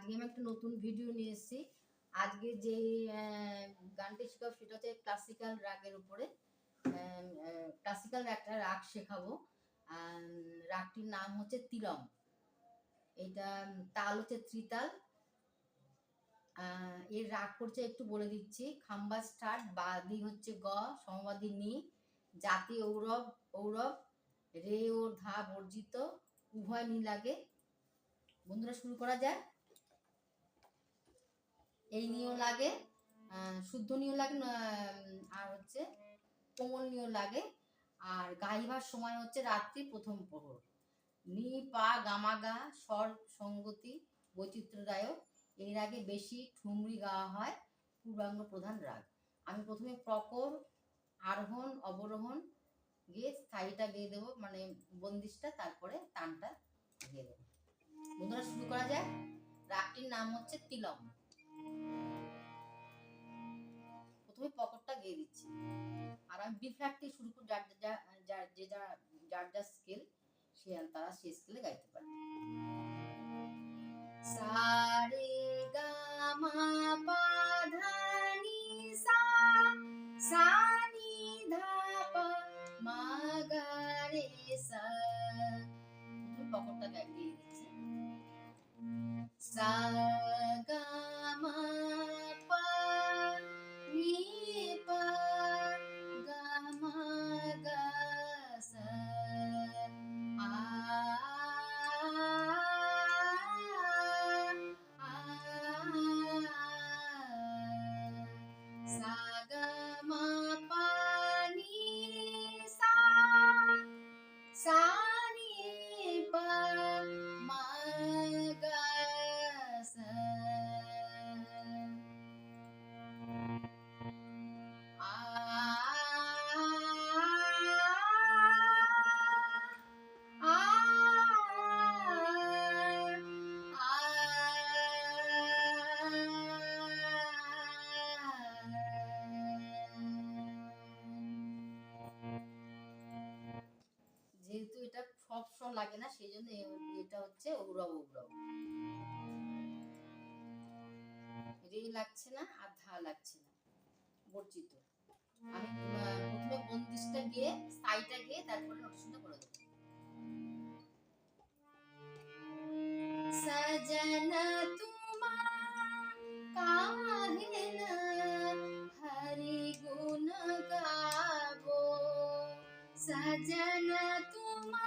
আজকে আমি একটা নতুন ভিডিও নিয়ে এসেছি। আজকে যে গানটি শেখাবো সেটা হচ্ছে ক্লাসিক্যাল রাগের উপরে। ক্লাসিক্যাল একটা রাগ শেখাবো। রাগটির নাম হচ্ছে তিলম এটা তাল হচ্ছে ত্রিতাল। এর রাগ করছে একটু বলে দিচ্ছি। খাম্বা স্টার্ট বাদি হচ্ছে গ, সমবাদী নি। জাতি ঔরব ঔরব, রে ও ধা বর্জিত। উভয় নি লাগে। বন্ধুরা, শুরু করা যায় এই নিয়েও লাগে শুদ্ধ নিয়েও লাগে আর হচ্ছে কোমল নিয়েও লাগে। আর গাইবার সময় হচ্ছে রাত্রি প্রথম প্রহর। নি, পা গামাগা স্বর, সঙ্গতি, বৈচিত্র্যদায়ক। এই রাগে বেশি ঠুমরি গাওয়া হয় পূর্বাঙ্গ প্রধান রাগ। আমি প্রথমে প্রকর, আরোহণ, অবরোহণ গিয়ে স্থায়ীটা গিয়ে দেবো মানে বন্দিশটা, তারপরে তানটা গিয়ে দেবো। বন্ধুরা, শুরু করা যায় রাগটির নাম হচ্ছে তিলম প্রথমে পকেটটা গিয়ে দিচ্ছি। আর আমি বি ফ্ল্যাট থেকে শুরু করি যার যার যে, যা যার যা স্কেল সে তারা সে স্কেলে গাইতে পারে সারে গা মা সা সা নি ধা সা। পকেটটা গিয়ে দিচ্ছি। সা লাগে না সেই জন্য এটা হচ্ছে ঔরব ঔরব রে লাগছে না আর ধা লাগছে না, বর্জিত। আমি প্রথমে বন্দিশটা গিয়ে সাইটা গিয়ে তারপরে নোটেশনটা করে দেবো। সজনা তোমা কাহে না, হরি গুণ গাবো। সজনা তোমা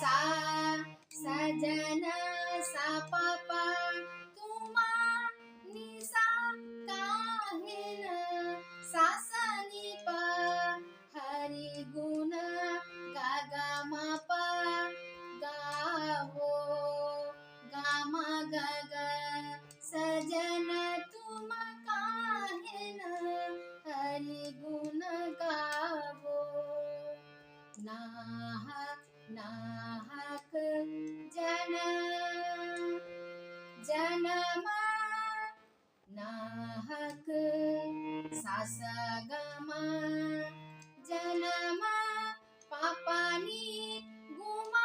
સા સજના સા உனக்கு சசகமா ஜனமா பாப்பா நீ குமா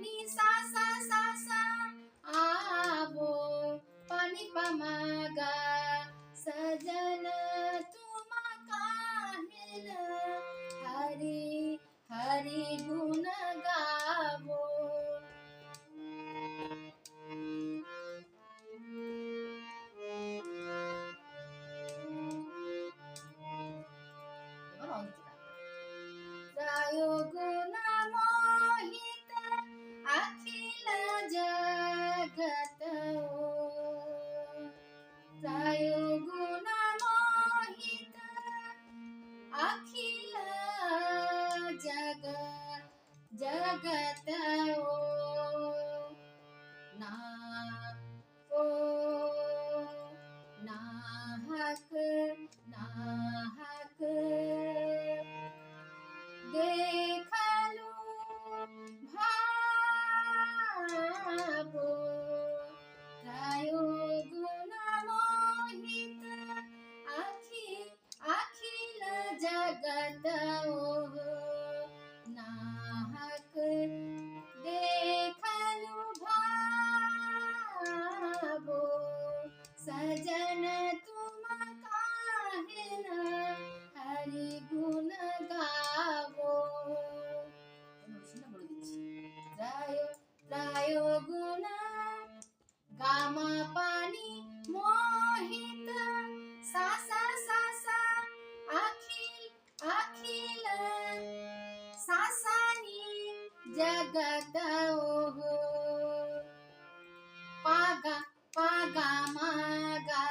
நீ சாசா சாசா ஆவோ பனி பமகா சஜன तुम कान हरि हरि गु Thank you. जगत ओहो पागा पागा मा गा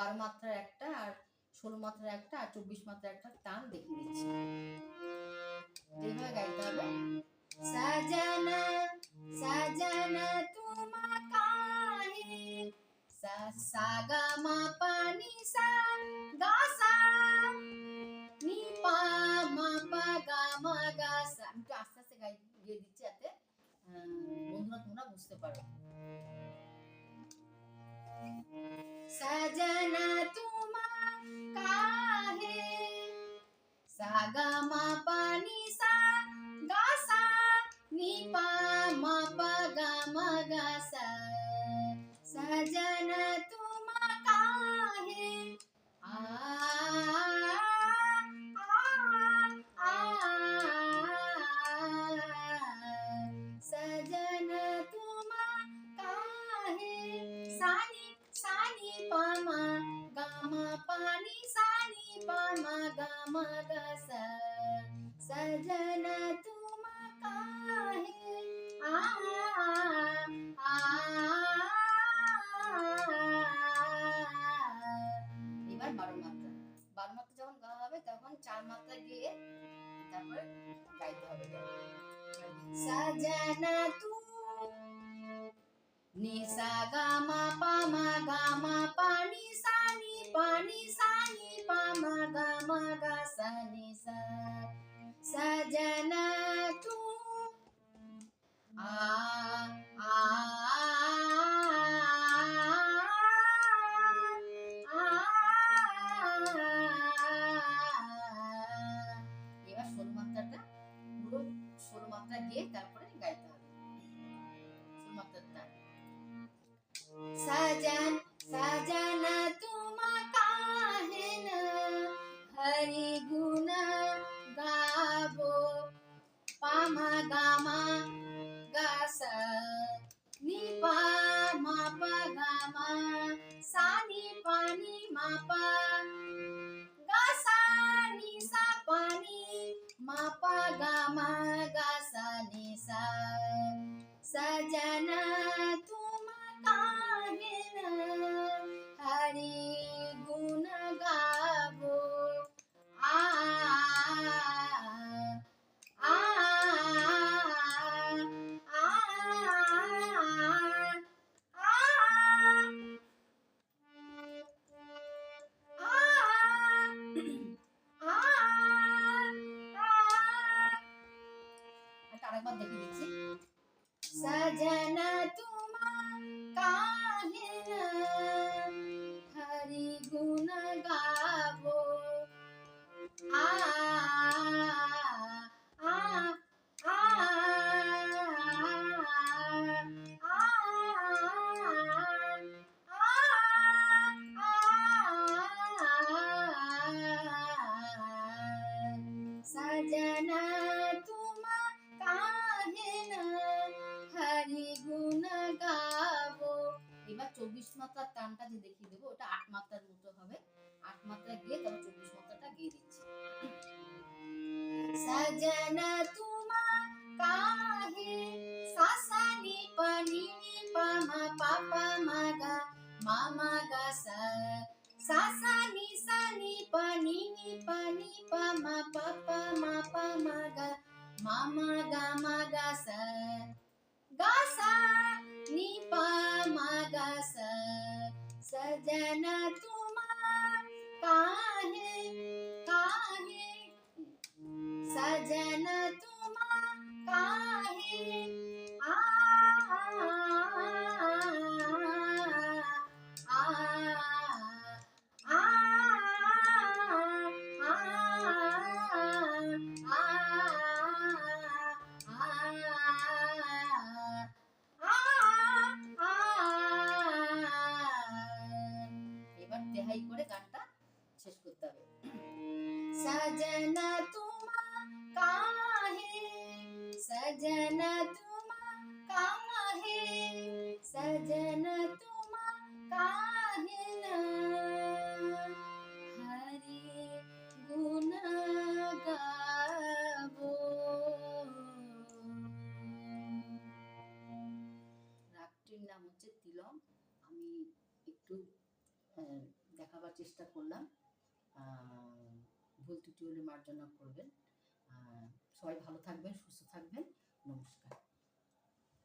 বারো মাত্রার একটা আর ষোলো মাত্রার একটা আর চব্বিশ মাত্রার একটা টান দেখিয়ে দিচ্ছি। গাইতে হবে। সাজানা সাজানা তোমা কাহি সা সা, গা, মা, পা, নি, সা, গা, সা। নি, পা, মা, পা, গা, মা, গা, সা। আমি আস্তে আস্তে গাই গিয়ে দিচ্ছি যাতে বন্ধুরা তোমরা বুঝতে পারো। সা सा गा मा पा sajana tuh nisa sa ga pani sani pani sani pama pa ni sa ni sajana tuh dieta, pernah enggak itu? Semua tetap. Sajan, sajana tu makahena hari guna gabo pama gasa ni pa ma pa চব্বিশ মাত্রার টানটা যে দেখিয়ে দেবো ওটা আট মাত্রার মতো হবে আট মাত্রা গিয়ে তারপর চব্বিশ মাত্রাটা গিয়ে দিচ্ছি সজনা তুমা কাহে সাসা নি পানি নি পামা পাপা মাগা মামা গা সা সাসা নি সা নি পানি নি পানি পামা পাপা মা পা মাগা মামা গা মাগা সা गासा नी तुम काहे काहे? सजना तुम काहे? सजन तुम काहे सजन तुम काहे सजन तुम काहे न हरि गुण गाबो রাগটির নাম হচ্ছে তিলম আমি একটু আহ, দেখাবার চেষ্টা করলাম আহ, ভুল ত্রুটি হলে মার্জনা করবেন। সবাই ভালো থাকবেন সুস্থ থাকবেন। নমস্কার।